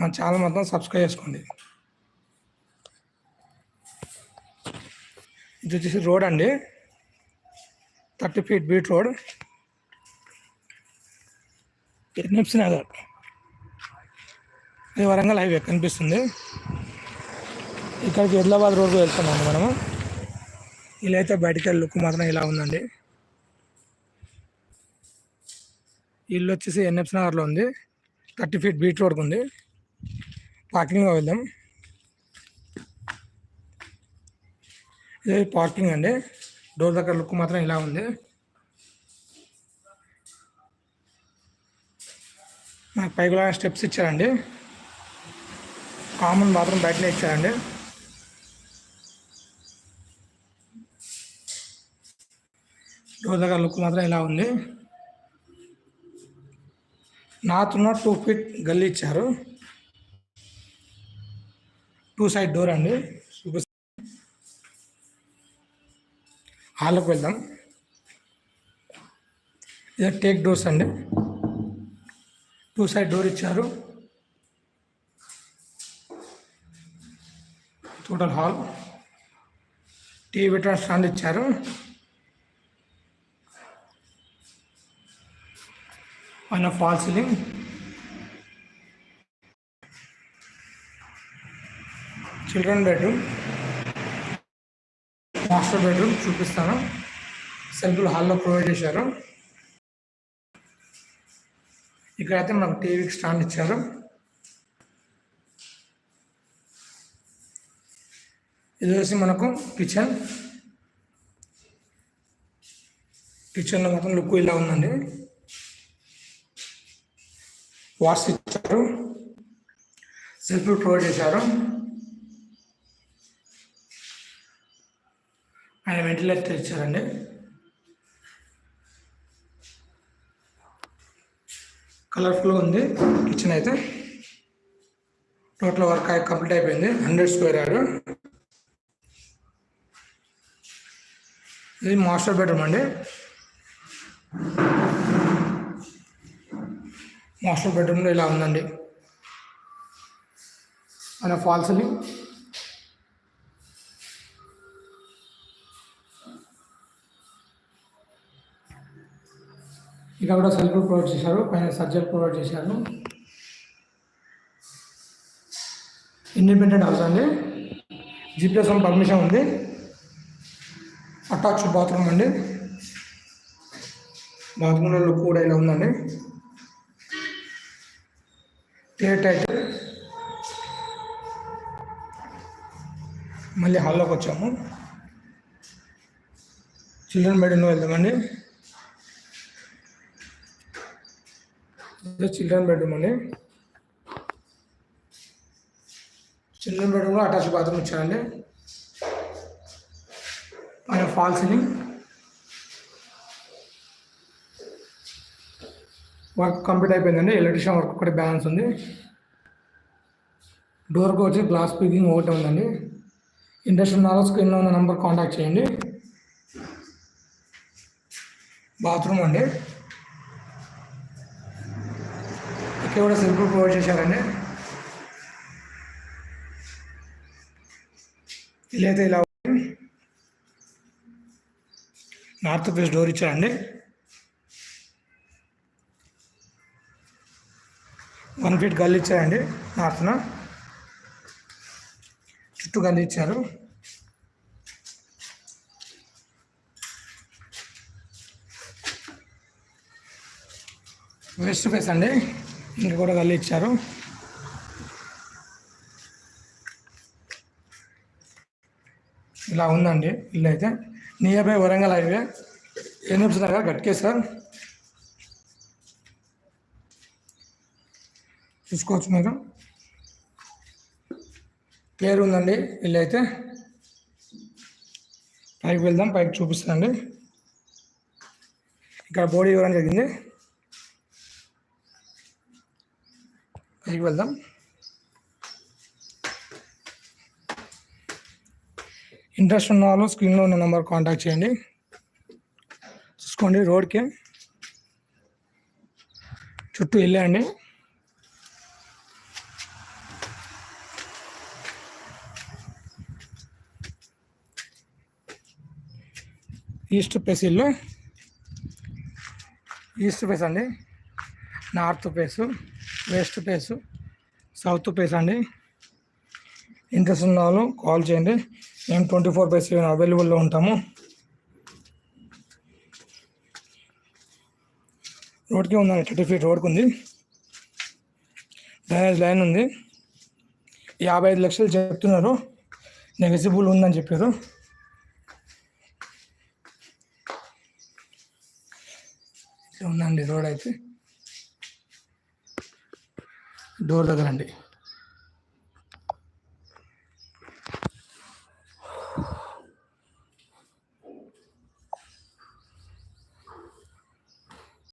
మన ఛానల్ మొత్తం సబ్స్క్రైబ్ చేసుకోండి. ఇది వచ్చేసి రోడ్ అండి. థర్టీ ఫీట్ బీట్ రోడ్. ఎన్ఎఫ్సి నగర్. ఇది వరంగల్ హైవే కనిపిస్తుంది. ఇక్కడికి హైదరాబాద్ రోడ్కు వెళ్తున్నాము మనము. ఇలా అయితే బయటికి వెళ్ళి లుక్ మాత్రం ఇలా ఉందండి. ఇల్లు వచ్చేసి ఎన్ఎఫ్సి నగర్లో ఉంది. థర్టీ ఫీట్ బీట్ రోడ్కి ఉంది. పార్కింగ్లో వెళ్దాం. ఇది పార్కింగ్ అండి. డోర్ దగ్గర లుక్ మాత్రం ఇలా ఉంది. నాకు పైకి స్టెప్స్ ఇచ్చారండి. కామన్ బాత్రూమ్ బయటనే ఇచ్చారండి. డోర్ దగ్గర లుక్ మాత్రం ఇలా ఉంది. నాతున్న టూ ఫీట్ గల్లీ ఇచ్చారు. టూ సైడ్ డోర్ అండి. హాల్లోకి వెళ్దాం. ఇది టేక్ డోర్స్ అండి. టూ సైడ్ డోర్ ఇచ్చారు. Total hall. టీవీ పెట్టడం స్టాండ్ ఇచ్చారు. పైన fall ceiling. Children bedroom. Master bedroom చూపిస్తాను. సెల్ఫ్లు హాల్లో ప్రొవైడ్ చేశారు. ఇక్కడైతే మనకు టీవీకి స్టాండ్ ఇచ్చారు. ఇది వచ్చి మనకు కిచెన్. కిచెన్లో మొత్తం లుక్ ఇలా ఉందండి. వాష్ ఇచ్చారు. సెల్ఫ్ ప్రొవైడ్ చేశారు. ఆయన వెంటిలేటర్ ఇచ్చారండి. కలర్ఫుల్గా ఉంది. కిచెన్ అయితే టోటల్ వర్క్ కంప్లీట్ అయిపోయింది. హండ్రెడ్ స్క్వేర్ యార్డ్ ఇది మాస్టర్ బెడ్రూమ్ అండి. మాస్టర్ బెడ్రూమ్లో ఇలా ఉందండి. మన ఫాల్ ఇక్కడ కూడా సెల్ఫ్ ప్రొవైడ్ చేశారు పైన సర్జరీ ప్రొవైడ్ చేశారు. ఇండిపెండెంట్ హౌస్ అండి. జిప్లస్ వన్ పర్మిషన్ ఉంది. అటాచ్ బాత్రూమ్ అండి. బాత్రూంలో లుక్ కూడా ఇలా ఉందండి. ఎయిర్ టైట్ మళ్ళీ హాల్లోకి వచ్చాము. చిల్డ్రన్ బెడ్రూమ్లో వెళ్దామండి. ఇది చిల్డ్రన్ బెడ్రూమ్ అండి. చిల్డ్రన్ బెడ్రూమ్లో అటాచ్ బాత్రూమ్ ఇచ్చారండి. పైన ఫాల్ సీలింగ్. వర్క్ కంప్లీట్ అయిపోయిందండి. ఎలక్ట్రిషియన్ వర్క్ ఒకటి బ్యాలెన్స్ ఉంది. డోర్కి వచ్చి గ్లాస్ పీకింగ్ ఒకటి ఉందండి. ఇండస్ట్రియల్ నాలుగు స్క్రీన్లో ఉన్న నెంబర్ కాంటాక్ట్ చేయండి. బాత్రూమ్ అండి. కూడా సింపుల్ ప్రొవైడ్ చేశారండి. ఇలా అయితే ఇలా నార్త్ ఫేస్ డోర్ ఇచ్చారండి. వన్ ఫీట్ గల్లు ఇచ్చారండి నార్త్న. చుట్టూ గల్లు ఇచ్చారు. వెస్ట్ ఫేస్ అండి. ఇంకా కూడా గల్లి ఇచ్చారు. ఇలా ఉందండి ఇల్లు అయితే. Near by Warangal highway. NFC Nagar Ghatkeshwar sir. చూసుకోవచ్చు మీరు. క్లియర్ ఉందండి ఇల్లు అయితే. పైకి వెళ్దాం పైకి చూపిస్తానండి. ఇక్కడ బోర్డు ఇవ్వడం జరిగింది. తిరిగి వెళ్దాం. ఇంట్రెస్ట్ ఉన్న వాళ్ళు స్క్రీన్లో ఉన్న నెంబర్ కాంటాక్ట్ చేయండి. చూసుకోండి రోడ్కి. చుట్టూ వెళ్ళండి ఈస్ట్ ఫేస్ ఇల్లు. ఈస్ట్ ఫేస్ అండి. North face west face south face అండి. ఇంట్రెస్ట్ ఉన్న వాళ్ళు కాల్ చేయండి. మేము ట్వంటీ ఫోర్ బై సెవెన్ అవైలబుల్లో ఉంటాము. రోడ్కి ఉందండి థర్టీ ఫీట్ రోడ్కి ఉంది. డ్రైనేజ్ లైన్ ఉంది. యాభై ఐదు లక్షలు చెప్తున్నారు. నెగసిబుల్ ఉందని చెప్పారు. ఉందండి రోడ్ అయితే. డోర్ దగ్గర అండి.